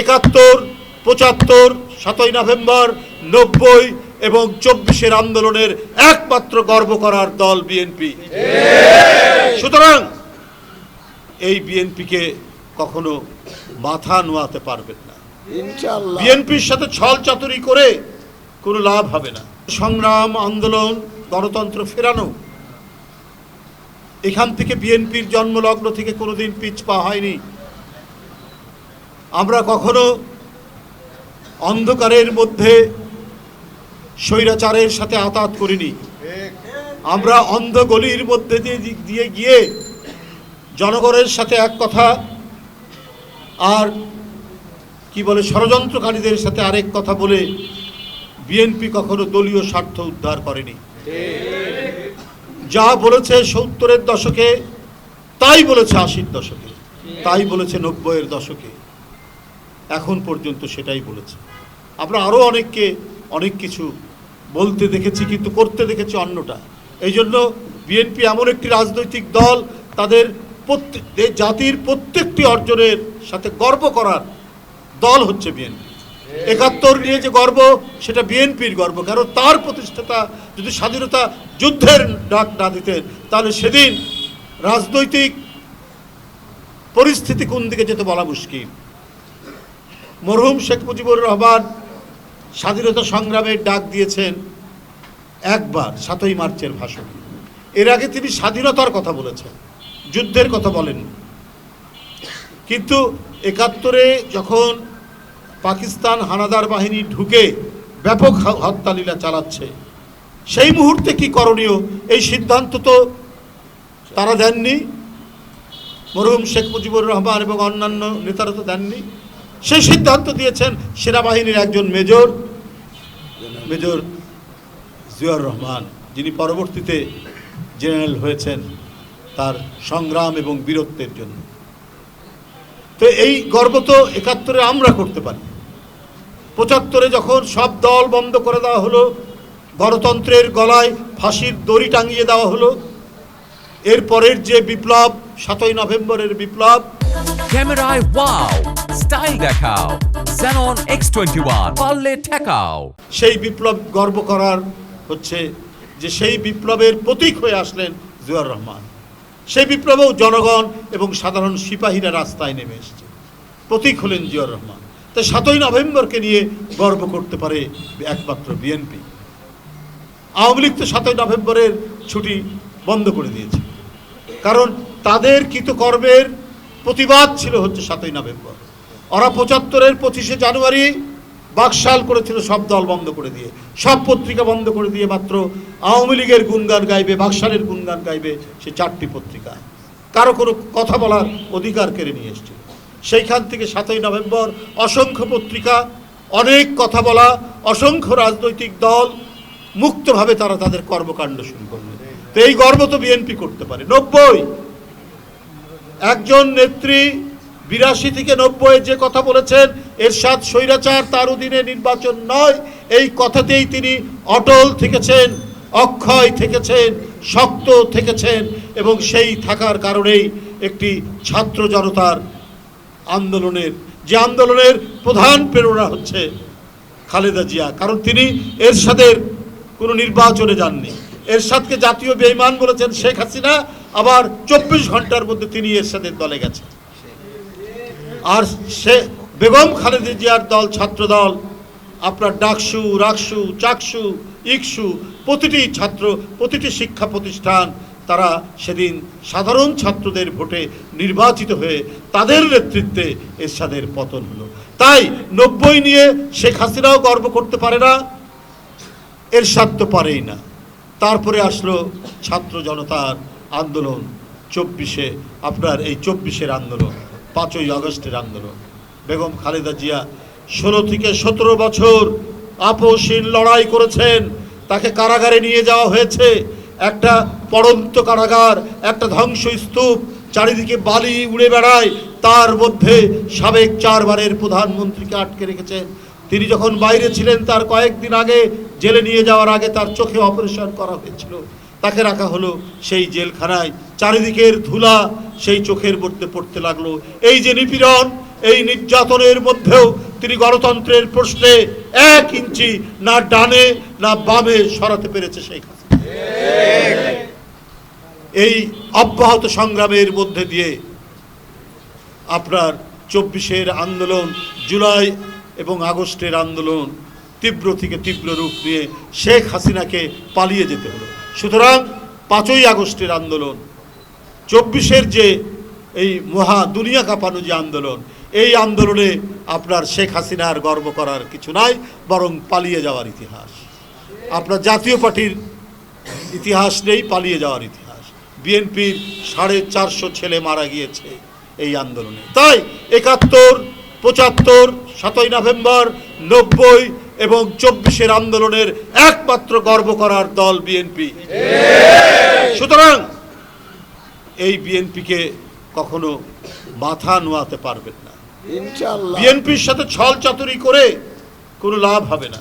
একাত্তর পঁচাত্তর সাতই নভেম্বর নব্বই এবং চব্বিশের আন্দোলনের একমাত্র গর্ব করার দল বিএনপি সুতরাং এই বিএনপিকে কখনো মাথা নোয়াতে পারবেন না। বিএনপির সাথে ছল চাতুরি করে কোনো লাভ হবে না। সংগ্রাম আন্দোলন গণতন্ত্র ফেরানো এখান থেকে বিএনপির জন্মলগ্ন থেকে কোনোদিন পিছ পা হয়নি। আমরা কখনো অন্ধকারের মধ্যে স্বৈরাচারের সাথে আতাত করিনি। আমরা অন্ধ গলির মধ্যে দিয়ে গিয়ে জনগণের সাথে এক কথা আর কি বলে, ষড়যন্ত্রকারীদের সাথে আরেক কথা বলে বিএনপি কখনো দলীয় স্বার্থ উদ্ধার করেনি। যা বলেছে সত্তরের দশকে, তাই বলেছে আশির দশকে, তাই বলেছে নব্বইয়ের দশকে। এখন পর্যন্ত সেটাই বলেছে। আমরা আরও অনেককে অনেক কিছু বলতে দেখেছি, কিন্তু করতে দেখেছি অন্যটা। এই জন্য বিএনপি এমন একটি রাজনৈতিক দল, তাদের প্রত্যেক জাতির প্রত্যেকটি অর্জনের সাথে গর্ব করার দল হচ্ছে বিএনপি। একাত্তর নিয়ে যে গর্ব, সেটা বিএনপির গর্ব। কারণ তার প্রতিষ্ঠাতা যদি স্বাধীনতা যুদ্ধের ডাক না দিতেন, তাহলে সেদিন রাজনৈতিক পরিস্থিতি কোন দিকে যেতে বলা মুশকিল। মরহুম শেখ মুজিবুর রহমান স্বাধীনতা সংগ্রামের ডাক দিয়েছেন একবার সাতই মার্চের ভাষণ। এর আগে তিনি স্বাধীনতার কথা বলেছেন, যুদ্ধের কথা বলেন কিন্তু একাত্তরে যখন পাকিস্তান হানাদার বাহিনী ঢুকে ব্যাপক হত্যালীলা চালাচ্ছে, সেই মুহূর্তে কি করণীয়? এই সিদ্ধান্ত তো তারা দেননি। মরহুম শেখ মুজিবুর রহমান এবং অন্যান্য নেতারা তো দেননি। সেই সিদ্ধান্ত দিয়েছেন সেনাবাহিনীর একজন মেজর মেজর জিয়াউর রহমান, যিনি পরবর্তীতে জেনারেল হয়েছেন তার সংগ্রাম এবং বীরত্বের জন্য। তো এই গর্ব তো একাত্তরে আমরা করতে পারি। পঁচাত্তরে যখন সব দল বন্ধ করে দেওয়া হলো, গণতন্ত্রের গলায় ফাঁসির দড়ি টাঙিয়ে দেওয়া হলো, এরপরের যে বিপ্লব, সাতই নভেম্বরের বিপ্লব, ক্যামেরায়, ওয়াও! স্টাইল দেখাও। Xenon X21 পারলে ঠেকাও। সেই বিপ্লব গর্ব করার হচ্ছে যে সেই বিপ্লবের প্রতীক হয়ে আসলেন জিয়াউর রহমান। সেই বিপ্লবেও জনগণ এবং সাধারণ সিপাহীরা রাস্তায় নেমে এসেছে। প্রতীক হলেন জিয়াউর রহমান। তাই সাতই নভেম্বরকে নিয়ে গর্ব করতে পারে একমাত্র বিএনপি আওয়ামী লীগ তো সাতই নভেম্বরের ছুটি বন্ধ করে দিয়েছে। কারণ তাদের কৃতকর্মের প্রতিবাদ ছিল হচ্ছে সাতই নভেম্বর। ওরা পঁচাত্তরের পঁচিশে জানুয়ারি বাকশাল করেছিল, সব দল বন্ধ করে দিয়ে। সব পত্রিকা বন্ধ করে দিয়ে মাত্র আওয়ামী লীগের গুণগান গাইবে, বাকশালের গুণগান গাইবে সে চারটি পত্রিকা। কারও কোনো কথা বলার অধিকার কেড়ে নিয়ে এসছে সেইখান থেকে সাতই নভেম্বর অসংখ্য পত্রিকা, অনেক কথা বলা, অসংখ্য রাজনৈতিক দল মুক্তভাবে তারা তাদের কর্মকাণ্ড শুরু করবে তো এই গর্ব তো বিএনপি করতে পারে। নব্বই! একজন নেত্রী বিরাশি থেকে নব্বই যে কথা বলেছেন, এরশাদ স্বৈরাচার তার অধীনে নির্বাচন নয়, এই কথাতেই তিনি অটল থেকেছেন, অক্ষয় থেকেছেন, শক্ত থেকেছেন এবং সেই থাকার কারণেই একটি ছাত্র জনতার আন্দোলনের, যে আন্দোলনের প্রধান প্রেরণা হচ্ছে খালেদা জিয়া। কারণ তিনি এরশাদের কোনো নির্বাচনে যাননি। এরশাদকে জাতীয় বেইমান বলেছেন শেখ হাসিনা, আবার চব্বিশ ঘণ্টার মধ্যে তিনি এরশাদের দলে গেছেন। আর সে বেগম খালেদা জিয়ার দল ছাত্র দল আপনার ডাকসু রাকসু চাকসু, ইকসু, প্রতিটি ছাত্র, প্রতিটি শিক্ষা প্রতিষ্ঠান, তারা সেদিন সাধারণ ছাত্রদের ভোটে নির্বাচিত হয়ে তাদের নেতৃত্বে এরশাদের পতন হলো। তাই নব্বই নিয়ে শেখ হাসিনাও গর্ব করতে পারে না, এরশাদ তো পারেই না। তারপরে আসলো ছাত্র জনতার আন্দোলন, চব্বিশে, আপনার এই চব্বিশের আন্দোলন। পাঁচই আগস্টের আন্দোলন। বেগম খালেদা জিয়া ষোলো থেকে সতেরো বছর আপোষহীন লড়াই করেছেন। তাকে কারাগারে নিয়ে যাওয়া হয়েছে। একটা পড়ন্ত কারাগার, একটা ধ্বংসস্তূপ, চারিদিকে বালি উড়ে বেড়ায়। তার মধ্যে সাবেক চারবারের প্রধানমন্ত্রীকে আটকে রেখেছেন। তিনি যখন বাইরে ছিলেন, তার কয়েকদিন আগে জেলে নিয়ে যাওয়ার আগে তার চোখে অপারেশন করা হয়েছিল। তাকে রাখা হলো সেই জেলখানায়। চারিদিকের ধুলা সেই চোখের মধ্যে পড়তে লাগল। এই যে নিপীড়ন, এই নির্যাতনের মধ্যেও তিনি গণতন্ত্রের প্রশ্নে এক ইঞ্চি না ডানে না বামে সরাতে পেরেছে সেই এই অব্যাহত সংগ্রামের মধ্যে দিয়ে আপনার চব্বিশের আন্দোলন, জুলাই এবং আগস্টের আন্দোলন তীব্র থেকে তীব্র রূপ নিয়ে শেখ হাসিনাকে পালিয়ে যেতে হলো। সুতরাং পাঁচই আগস্টের আন্দোলন, চব্বিশের যে এই মহা দুনিয়া কাঁপানো যে আন্দোলন, এই আন্দোলনে আপনার শেখ হাসিনার গর্ব করার কিছু নাই, বরং পালিয়ে যাওয়ার ইতিহাস। আপনার জাতীয় পার্টির ইতিহাস নেই, পালিয়ে যাওয়ার ইতিহাস। বিএনপির সাড়ে চারশো ছেলে মারা গিয়েছে এই আন্দোলনে। তাই একাত্তর, পঁচাত্তর, সাতই নভেম্বর, নব্বই এবং চব্বিশের আন্দোলনের একমাত্র গর্ব করার দল বিএনপি সুতরাং এই বিএনপিকে কখনো মাথা নোয়াতে পারবেন না। বিএনপির সাথে ছল চাতুরি করে কোনো লাভ হবে না।